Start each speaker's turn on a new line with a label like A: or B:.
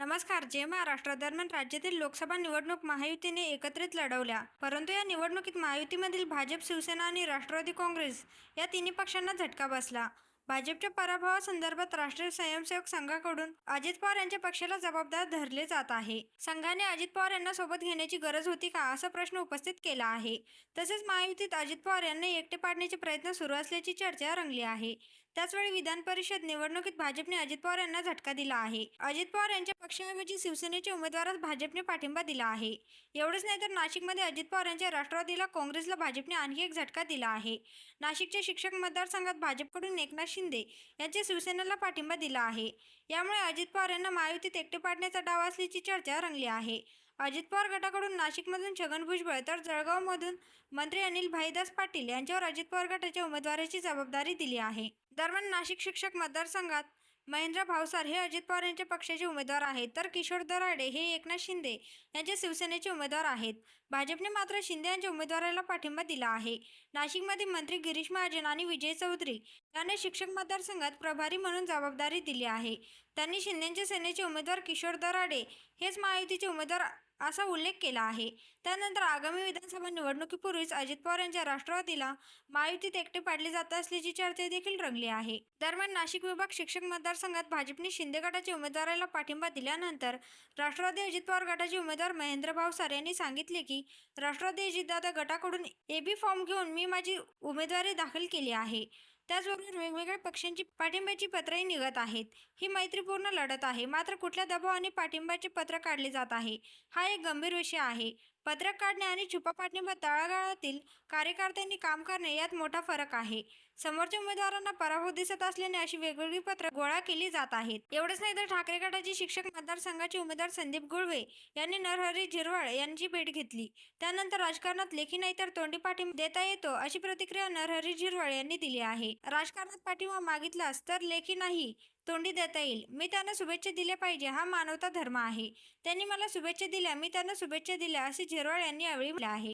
A: नमस्कार जय महाराष्ट्र दरम्यान राज्यातील लोकसभा निवडणूक महायुतीने एकत्रित लढवल्या. परंतु या निवडणुकीत महायुतीमधील भाजप शिवसेना आणि राष्ट्रवादी काँग्रेस या तिन्ही पक्षांना झटका बसला. भाजपच्या पराभवासंदर्भात राष्ट्रीय स्वयंसेवक संघाकडून अजित पवार यांच्या पक्षाला जबाबदार धरले जात आहे. संघाने अजित पवार यांना सोबत घेण्याची गरज होती का असा प्रश्न उपस्थित केला आहे. तसेच महायुतीत अजित पवार यांना एकटे पाडण्याचे प्रयत्न सुरू असल्याची चर्चा रंगली आहे. त्याचवेळी विधान परिषद निवडणुकीत भाजपने अजित पवार यांना झटका दिला आहे. अजित पवार यांच्या पक्षाऐवजी शिवसेनेच्या उमेदवारास भाजपने पाठिंबा दिला आहे. एवढंच नाही तर नाशिकमध्ये अजित पवार यांच्या राष्ट्रवादीला काँग्रेसला भाजपने आणखी एक झटका दिला आहे. नाशिकच्या शिक्षक मतदारसंघात भाजपकडून एकनाथ शिंदे यांच्या शिवसेनेला पाठिंबा दिला आहे. यामुळे अजित पवार यांना महायुतीत एकटे पाडण्याचा डाव असल्याची चर्चा रंगली आहे. अजित पवार गटाकडून नाशिकमधून छगन भुजबळ तर जळगावमधून मंत्री अनिल भाईदास पाटील यांच्यावर अजित पवार गटाच्या उमेदवाराची जबाबदारी दिली आहे. दरम्यान नाशिक शिक्षक मतदारसंघात महेंद्र भावसार हे अजित पवार यांच्या पक्षाचे उमेदवार आहेत तर किशोर दराडे हे एकनाथ शिंदे यांचे शिवसेनेचे उमेदवार आहेत. भाजपने मात्र शिंदे यांच्या उमेदवाराला पाठिंबा दिला आहे. नाशिकमध्ये मंत्री गिरीश महाजन आणि विजय चौधरी यांनी शिक्षक मतदारसंघात प्रभारी म्हणून जबाबदारी दिली आहे. त्यांनी शिंदेच्या सेनेचे उमेदवार किशोर दराडे हेच महायुतीचे उमेदवार असा उल्लेख केला आहे. त्यानंतर आगामी विधानसभा निवडणुकीपूर्वीच अजित पवार यांच्या राष्ट्रवादीला महायुतीत एकटे पाडले जात असल्याची चर्चा देखील रंगली आहे. दरम्यान नाशिक विभाग शिक्षक मतदारसंघात भाजपने शिंदे गटाच्या उमेदवाराला पाठिंबा दिल्यानंतर राष्ट्रवादी अजित पवार गटाचे उमेदवार महेंद्र भावसार यांनी सांगितले की राष्ट्रवादी अजितदादा गटाकडून एबी फॉर्म घेऊन मी माझी उमेदवारी दाखल केली आहे. त्याचबरोबर वेगवेगळ्या पक्षांची पाठिंब्याची पत्रही निघत आहेत. ही मैत्रीपूर्ण लढत आहे. मात्र कुठल्या दबावाने पाठिंब्याचे पत्र काढले जात आहे? हा एक गंभीर विषय आहे. पत्रक काढणे आणि छुपा पाठिंबा तळागाळातील कार्यकर्त्यांनी काम करणे यात मोठा फरक आहे. समोरच्या उमेदवारांना पराभव दिसत असल्याने अशी वेगवेगळी पत्र गोळा केली जात आहेत. एवढंच नाही तर ठाकरे गटाचे शिक्षक मतदारसंघाचे उमेदवार संदीप गुळवे यांनी नरहरी झिरवळ यांची भेट घेतली. त्यानंतर राजकारणात लेखी नाही तर तोंडी पाठिंबा देता येतो अशी प्रतिक्रिया नरहरी झिरवळ यांनी दिली आहे. राजकारणात पाठिंबा मागितलास तर लेखी नाही. तोंडी देता येईल. मी त्यांना शुभेच्छा दिल्या पाहिजे. हा मानवता धर्म आहे. त्यांनी मला शुभेच्छा दिल्या. मी त्यांना शुभेच्छा दिल्या असे झेरवाळ यांनी यावेळी म्हटलं आहे.